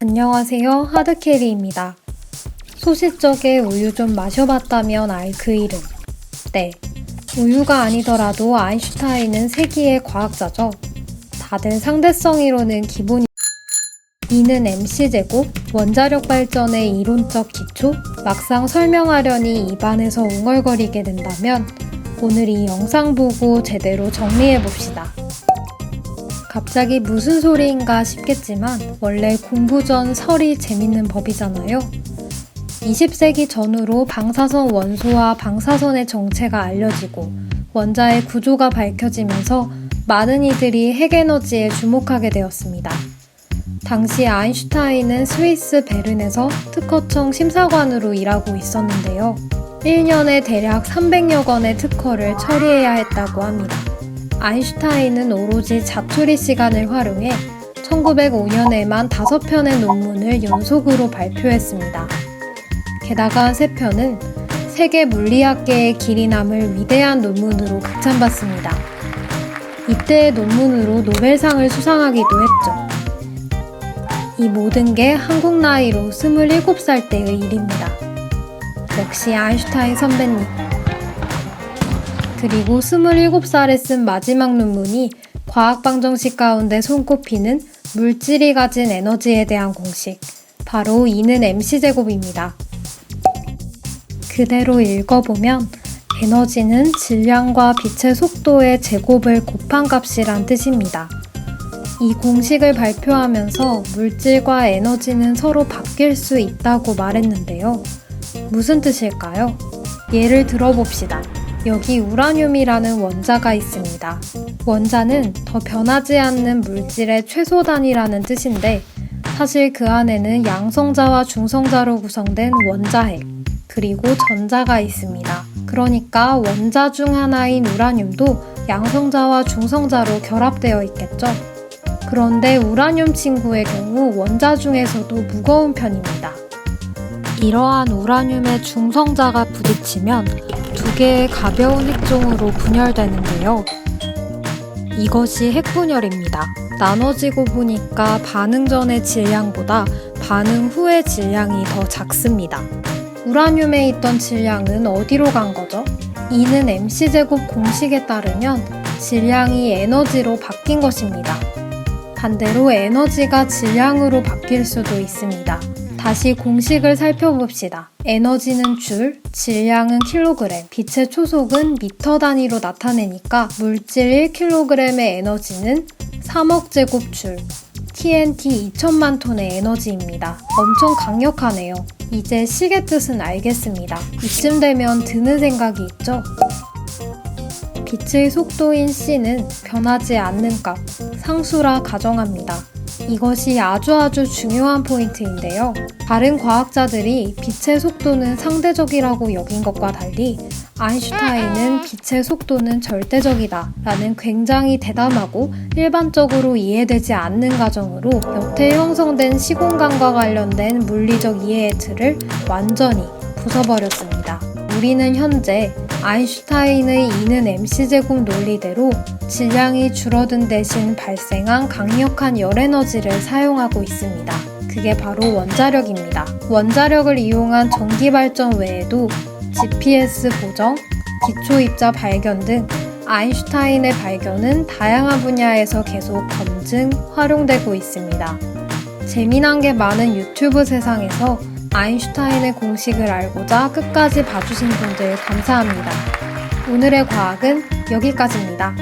안녕하세요. 하드캐리입니다. 소시적에 우유 좀 마셔봤다면 알 그 이름. 네. 우유가 아니더라도 아인슈타인은 세기의 과학자죠. 다들 상대성 이론은 기본이 이는 mc제곱, 원자력 발전의 이론적 기초, 막상 설명하려니 입안에서 웅얼거리게 된다면 오늘 이 영상 보고 제대로 정리해 봅시다. 갑자기 무슨 소리인가 싶겠지만 원래 공부 전 설이 재밌는 법이잖아요. 20세기 전후로 방사선 원소와 방사선의 정체가 알려지고 원자의 구조가 밝혀지면서 많은 이들이 핵에너지에 주목하게 되었습니다. 당시 아인슈타인은 스위스 베른에서 특허청 심사관으로 일하고 있었는데요. 1년에 대략 300여 건의 특허를 처리해야 했다고 합니다. 아인슈타인은 오로지 자투리 시간을 활용해 1905년에만 5편의 논문을 연속으로 발표했습니다. 게다가 3편은 세계 물리학계의 길이 남을 위대한 논문으로 극찬받습니다. 이때의 논문으로 노벨상을 수상하기도 했죠. 이 모든 게 한국 나이로 27살 때의 일입니다. 역시 아인슈타인 선배님. 그리고 27살에 쓴 마지막 논문이 과학방정식 가운데 손꼽히는 물질이 가진 에너지에 대한 공식. 바로 E는 mc제곱입니다. 그대로 읽어보면 에너지는 질량과 빛의 속도의 제곱을 곱한 값이란 뜻입니다. 이 공식을 발표하면서 물질과 에너지는 서로 바뀔 수 있다고 말했는데요. 무슨 뜻일까요? 예를 들어봅시다. 여기 우라늄이라는 원자가 있습니다. 원자는 더 변하지 않는 물질의 최소 단위라는 뜻인데 사실 그 안에는 양성자와 중성자로 구성된 원자핵, 그리고 전자가 있습니다. 그러니까 원자 중 하나인 우라늄도 양성자와 중성자로 결합되어 있겠죠. 그런데 우라늄 친구의 경우 원자 중에서도 무거운 편입니다. 이러한 우라늄의 중성자가 부딪히면 두 개의 가벼운 핵종으로 분열되는데요. 이것이 핵분열입니다. 나눠지고 보니까 반응 전의 질량보다 반응 후의 질량이 더 작습니다. 우라늄에 있던 질량은 어디로 간 거죠? 이는 mc제곱 공식에 따르면 질량이 에너지로 바뀐 것입니다. 반대로 에너지가 질량으로 바뀔 수도 있습니다. 다시 공식을 살펴봅시다. 에너지는 줄, 질량은 킬로그램, 빛의 초속은 미터 단위로 나타내니까 물질 1kg의 에너지는 3억 제곱줄, TNT 2천만 톤의 에너지입니다. 엄청 강력하네요. 이제 식의 뜻은 알겠습니다. 이쯤 되면 드는 생각이 있죠? 빛의 속도인 c는 변하지 않는 값, 상수라 가정합니다. 이것이 아주 아주 중요한 포인트인데요. 다른 과학자들이 빛의 속도는 상대적이라고 여긴 것과 달리 아인슈타인은 빛의 속도는 절대적이다 라는 굉장히 대담하고 일반적으로 이해되지 않는 가정으로 여태 형성된 시공간과 관련된 물리적 이해의 틀을 완전히 부숴버렸습니다. 우리는 현재 아인슈타인의 E는 mc제곱 논리대로 질량이 줄어든 대신 발생한 강력한 열에너지를 사용하고 있습니다. 그게 바로 원자력입니다. 원자력을 이용한 전기 발전 외에도 GPS 보정, 기초 입자 발견 등 아인슈타인의 발견은 다양한 분야에서 계속 검증, 활용되고 있습니다. 재미난 게 많은 유튜브 세상에서 아인슈타인의 공식을 알고자 끝까지 봐주신 분들 감사합니다. 오늘의 과학은 여기까지입니다.